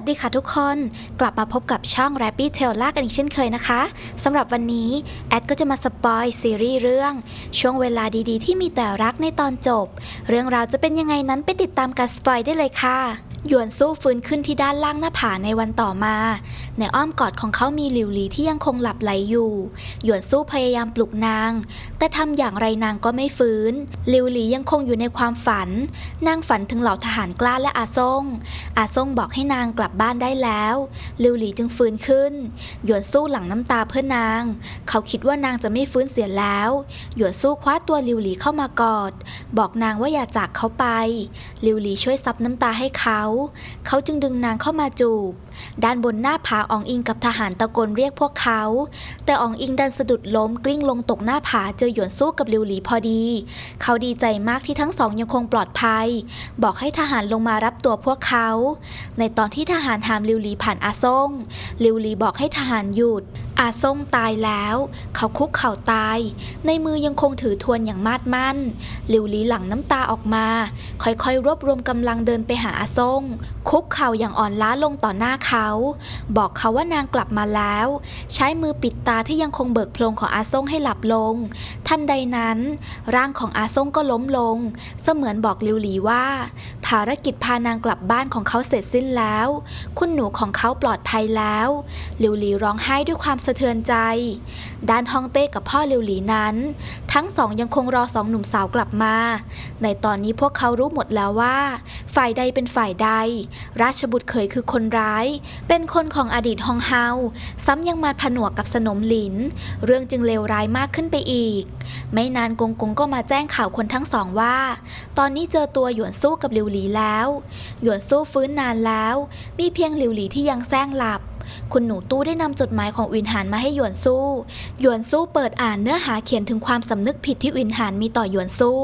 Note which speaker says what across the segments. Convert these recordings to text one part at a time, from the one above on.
Speaker 1: วัสดีค่ะทุกคน กลับมาพบกับช่อง r a p p y t ail ล่ากันอีกเช่นเคยนะคะสำหรับวันนี้ แอดก็จะมาสปอยซีรีส์เรื่อง ช่วงเวลาดีๆ ที่มีแต่รักในตอนจบ เรื่องราวจะเป็นยังไงนั้นไปติดตามการสปอยได้เลยค่ะ หยวนสู้ฟื้นขึ้นที่ด้านล่างหน้าผาในวันต่อมา ในอ้อมกอดของเขามีหลิวหลีที่ยังคงหลับไหลอยู่ หยวนสู้พยายามปลุกนาง แต่ทำอย่างไรนางก็ไม่ฟื้น หลิวหลียังคงอยู่ในความฝัน นางฝันถึงเหล่าทหารกล้าและอาซ่ง อาซ่งบอกให้นางกลับบ้านได้แล้วลิวหลีจึงฟื้นขึ้น หยวนสู้หลั่งน้ำตาเพื่อนาง เขาคิดว่านางจะไม่ฟื้นเสียแล้ว หยวนสู้คว้าตัวลิวหลีเข้ามากอด บอกนางว่าอย่าจากเขาไปลิวหลีช่วยซับน้ำตาให้เขาเขาจึงดึงนางเข้ามาจูบ ด้านบนหน้าผาอองอิงกับทหารตะโกนเรียกพวกเขา แต่อองอิงดันสะดุดล้มกลิ้งลงตกหน้าผาเจอหยวนสู้กับลิวหลีพอดี เขาดีใจมากที่ทั้งสองยังคงปลอดภัย บอกให้ทหารลงมารับตัวพวกเขา ในตอนที่ทหารถามลิวหลีผ่านอาซ่งลิวหลีบอกให้ทหารหยุด อาซ่งตายแล้ว เขาคุกเข่าตาย ในมือยังคงถือทวนอย่างมาดมั่นลิวหลีหลั่งน้ำตาออกมา ค่อยๆ รวบรวมกำลังเดินไปหาอาซ่ง คุกเข่าอย่างอ่อนล้าลงต่อหน้าเขา บอกเขาว่านางกลับมาแล้ว ใช้มือปิดตาที่ยังคงเบิกโพลงของอาซ่งให้หลับลง ทันใดนั้น ร่างของอาซ่งก็ล้มลง เสมือนบอกลิวหลีว่า ภารกิจพานางกลับบ้านของเขาเสร็จสิ้นแล้ว คุณหนูของเขาปลอดภัยแล้วหลิวหลีร้องไห้ด้วยความสะเทือนใจ ด้านฮองเต้กับพ่อหลิวหลีนั้น ทั้งสองยังคงรอสองหนุ่มสาวกลับมา ในตอนนี้พวกเขารู้หมดแล้วว่า ฝ่ายใดเป็นฝ่ายใด ราชบุตรเขยคือคนร้าย เป็นคนของอดีตฮองเฮาซ้ำยังมาผนวกกับสนมหลิน เรื่องจึงเลวร้ายมากขึ้นไปอีก ไม่นานกงกงก็มาแจ้งข่าวคนทั้งสองว่า ตอนนี้เจอตัวหยวนสู้กับหลิวหลีแล้ว หยวนสู้ฟื้นนานแล้ว มีเพียงหลิวหลีที่ยังแซงหลับ คุณหนูตู้ได้นำจดหมายของวินหานมาให้หยวนสู้ หยวนสู้เปิดอ่านเนื้อหาเขียนถึงความสำนึกผิดที่วินหานมีต่อหยวนสู้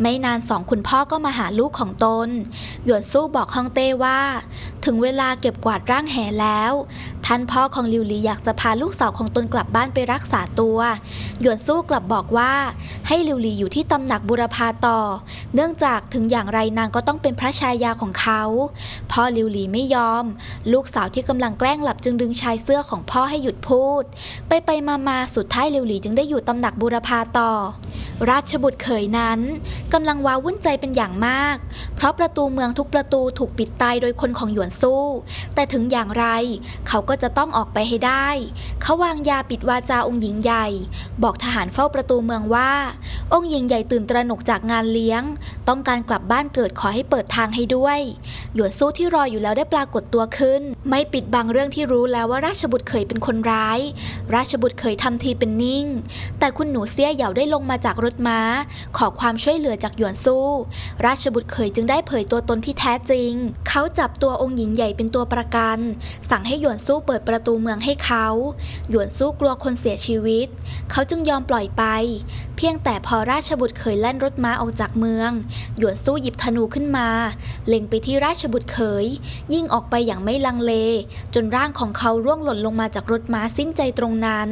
Speaker 1: ไม่นานสองคุณพ่อก็มาหาลูกของตน หยวนสู้บอกฮองเต้ว่า ถึงเวลาเก็บกวาดร่างแหแล้ว ท่านพ่อของลิวหลีอยากจะพาลูกสาวของตนกลับบ้านไปรักษาตัว หยวนสู้กลับบอกว่าให้ลิวหลีอยู่ที่ตำหนักบุรพาต่อ เนื่องจากถึงอย่างไรนางก็ต้องเป็นพระชายาของเขา พ่อลิวหลีไม่ยอม ลูกสาวที่กำลังแกล้งหลับจึงดึงชายเสื้อของพ่อให้หยุดพูด ไปไปมามาสุดท้ายหลิวหลีจึงได้อยู่ตำหนักบุรพาต่อ ราชบุตรเขยนั้นกำลังว้าวุ่นใจเป็นอย่างมาก เพราะประตูเมืองทุกประตูถูกปิดตายโดยคนของหยวนสู้ แต่ถึงอย่างไร เขาก็จะต้องออกไปให้ได้ เขาวางยาปิดวาจาองค์หญิงใหญ่ บอกทหารเฝ้าประตูเมืองว่า องค์หญิงใหญ่ตื่นตระหนกจากงานเลี้ยง ต้องการกลับบ้านเกิดขอให้เปิดทางให้ด้วย หยวนสู้ที่รออยู่แล้วได้ปรากฏตัวขึ้น ไม่ปิดบังเรื่องที่รู้แล้วว่าราชบุตรเขยเป็นคนร้าย ราชบุตรเขยทำทีเป็นนิ่ง แต่คุณหนูเสี้ยเหยาได้ลงมาจากรถม้า ขอความช่วยเหลือจากหยวนสู้ ราชบุตรเขยจึงได้เผยตัวตนที่แท้จริง เขาจับตัวองค์หญิงใหญ่เป็นตัวประกัน สั่งให้หยวนสู้เปิดประตูเมืองให้เขา หยวนสู้กลัวคนเสียชีวิต เขาจึงยอมปล่อยไป เพียงแต่พอราชบุตรเขยแล่นรถม้าออกจากเมือง หยวนสู้หยิบธนูขึ้นมา เล็งไปที่ราชบุตรเขยยิ่งออกไปอย่างไม่ลังเล จนร่างของเขาร่วงหล่นลงมาจากรถม้าสิ้นใจตรงนั้น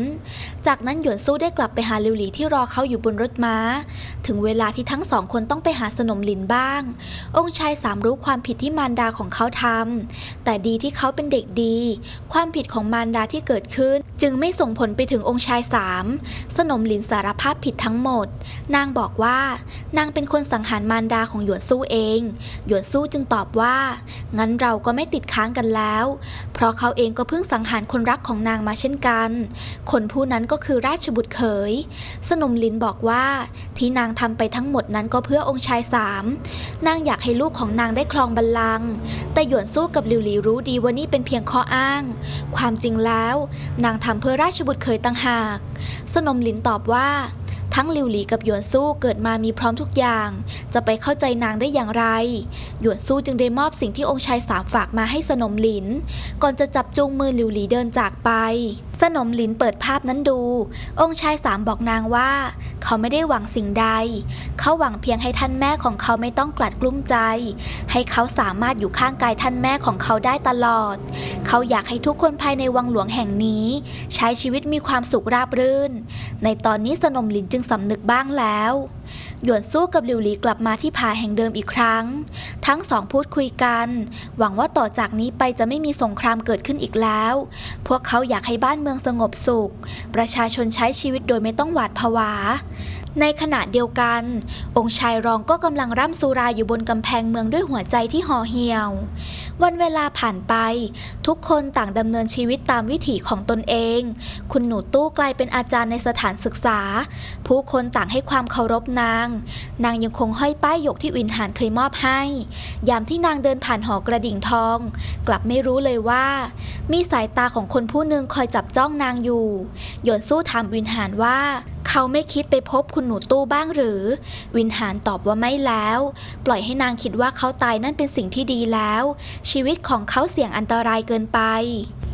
Speaker 1: จากนั้นหยวนสู้ได้กลับไปหาลิวหลีที่รอเขาอยู่บนรถม้า ถึงเวลาที่ทั้งสองคนต้องไปหาสนมหลินบ้าง องค์ชายสามรู้ความผิดที่มารดาของเขาทำแต่ดีที่เขาเป็นเด็กดี ความผิดของมารดาที่เกิดขึ้น จึงไม่ส่งผลไปถึงองค์ชายสามสนมหลินสารภาพผิดทั้งหมด นางบอกว่า นางเป็นคนสังหารมารดาของหยวนสู้เอง หยวนสู้จึงตอบว่า งั้นเราก็ไม่ติดค้างกันแล้ว เพราะเขาเองก็เพิ่งสังหารคนรักของนางมาเช่นกัน คนผู้นั้นก็คือราชบุตรเขย สนมลินบอกว่า ที่นางทำไปทั้งหมดนั้นก็เพื่อองค์ชายสามนางอยากให้ลูกของนางได้ครองบัลลังก์แต่หยวนสู้กับหลิวหลีรู้ดีว่านี่เป็นเพียงข้ออ้าง ความจริงแล้ว นางทำเพื่อราชบุตรเขยต่างหาก สนมลินตอบว่า ทั้งหลิวหลีกับหยวนสู้เกิดมามีพร้อมทุกอย่าง จะไปเข้าใจนางได้อย่างไร หยวนสู้จึงได้มอบสิ่งที่องค์ชายสามฝากมาให้สนมหลิน ก่อนจะจับจูงมือหลิวหลีเดินจากไป สนมหลินเปิดภาพนั้นดู องค์ชายสามบอกนางว่า เขาไม่ได้หวังสิ่งใด เขาหวังเพียงให้ท่านแม่ของเขาไม่ต้องกลัดกลุ้มใจ ให้เขาสามารถอยู่ข้างกายท่านแม่ของเขาได้ตลอด เขาอยากให้ทุกคนภายในวังหลวงแห่งนี้ ใช้ชีวิตมีความสุขราบรื่น ในตอนนี้สนมหลินจึงสำนึกบ้างแล้วหยวนสู้กับหลิวหลีกลับมาที่ผาแห่งเดิมอีกครั้ง ทั้งสองพูดคุยกัน หวังว่าต่อจากนี้ไปจะไม่มีสงครามเกิดขึ้นอีกแล้ว พวกเขาอยากให้บ้านเมืองเมืองสงบสุข ประชาชนใช้ชีวิตโดยไม่ต้องหวาดผวา ในขณะเดียวกัน องค์ชายรองก็กำลังร่ำสุราอยู่บนกำแพงเมืองด้วยหัวใจที่ห่อเหี่ยว วันเวลาผ่านไป ทุกคนต่างดำเนินชีวิตตามวิถีของตนเอง คุณหนูตู้กลายเป็นอาจารย์ในสถานศึกษา ผู้คนต่างให้ความเคารพนาง นางยังคงห้อยป้ายหยกที่วินหานเคยมอบให้ ยามที่นางเดินผ่านหอกระดิ่งทอง กลับไม่รู้เลยว่า มีสายตาของคนผู้หนึ่งคอยจับจ้องนางอยู่ หยวนสู้ถามวินหานว่า เขาไม่คิดไปพบคุณหนูตู้บ้างหรือ วินหานตอบว่าไม่แล้ว ปล่อยให้นางคิดว่าเขาตายนั่นเป็นสิ่งที่ดีแล้ว ชีวิตของเขาเสี่ยงอันตรายเกินไป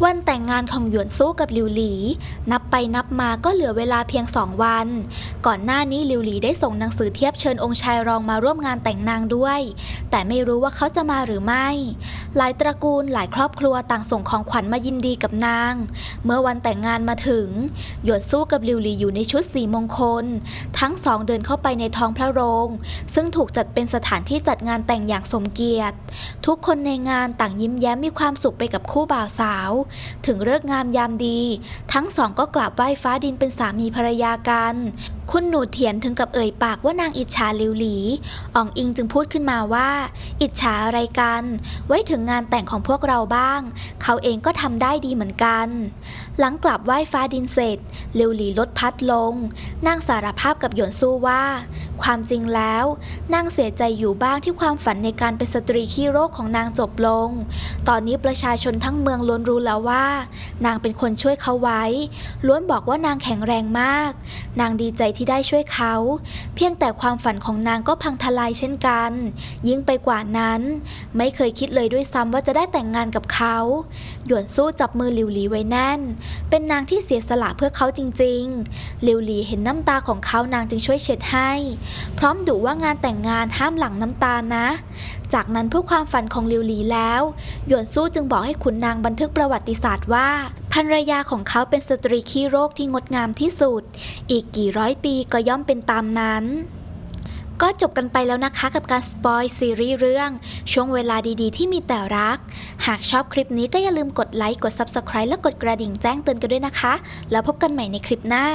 Speaker 1: วันแต่งงานของหยวนสู้กับหลิวหลี นับไปนับมาก็เหลือเวลาเพียงสองวัน ก่อนหน้านี้หลิวหลีได้ส่งหนังสือเทียบเชิญองค์ชายรองมาร่วมงานแต่งนางด้วย แต่ไม่รู้ว่าเขาจะมาหรือไม่ หลายตระกูลหลายครอบครัวต่างส่งของขวัญมายินดีกับนาง เมื่อวันแต่งงานมาถึง หยวนสู้กับหลิวหลีอยู่ในชุดสีมงคล ทั้งสองเดินเข้าไปในท้องพระโรง ซึ่งถูกจัดเป็นสถานที่จัดงานแต่งอย่างสมเกียรติ ทุกคนในงานต่างยิ้มแย้มมีความสุขไปกับคู่บ่าวสาวถึงเลิกงามยามดี ทั้งสองก็กราบไหว้ฟ้าดินเป็นสามีภรรยากันคุณหนูเถียนถึงกับเอ่ยปากว่านางอิจฉาลิวหลีอ่องอิงจึงพูดขึ้นมาว่า อิจฉาอะไรกัน ไว้ถึงงานแต่งของพวกเราบ้าง เขาเองก็ทำได้ดีเหมือนกัน หลังกลับไหว้ฟ้าดินเสร็จลิวหลีลดพัดลง นางสารภาพกับหยวนสู้ว่า ความจริงแล้วนางเสียใจอยู่บ้างที่ความฝันในการเป็นสตรีขี้โรคของนางจบลง ตอนนี้ประชาชนทั้งเมืองล้วนรู้แล้วว่า นางเป็นคนช่วยเขาไว้ ล้วนบอกว่านางแข็งแรงมาก นางดีใจที่ได้ช่วยเขา เพียงแต่ความฝันของนางก็พังทลายเช่นกัน ยิ่งไปกว่านั้น ไม่เคยคิดเลยด้วยซ้ำว่าจะได้แต่งงานกับเขา หยวนสู้จับมือหลิวหลีไว้แน่น เป็นนางที่เสียสละเพื่อเขาจริงๆ หลิวหลีเห็นน้ำตาของเขานางจึงช่วยเช็ดให้ พร้อมดุว่างานแต่งงานห้ามหลังน้ำตานะ จากนั้นเพื่อความฝันของหลิวหลีแล้ว หยวนสู้จึงบอกให้ขุนนางบันทึกประวัติศาสตร์ว่า ภรรยาของเขาเป็นสตรีขี้โรคที่งดงามที่สุด อีกกี่ร้อยปีก็ย่อมเป็นตามนั้น ก็จบกันไปแล้วนะคะกับการสปอยซีรีส์เรื่อง ช่วงเวลาดีๆ ที่มีแต่รัก หากชอบคลิปนี้ก็อย่าลืมกดไลค์ กด Subscribe และกดกระดิ่งแจ้งเตือนกันด้วยนะคะ แล้วพบกันใหม่ในคลิปหน้า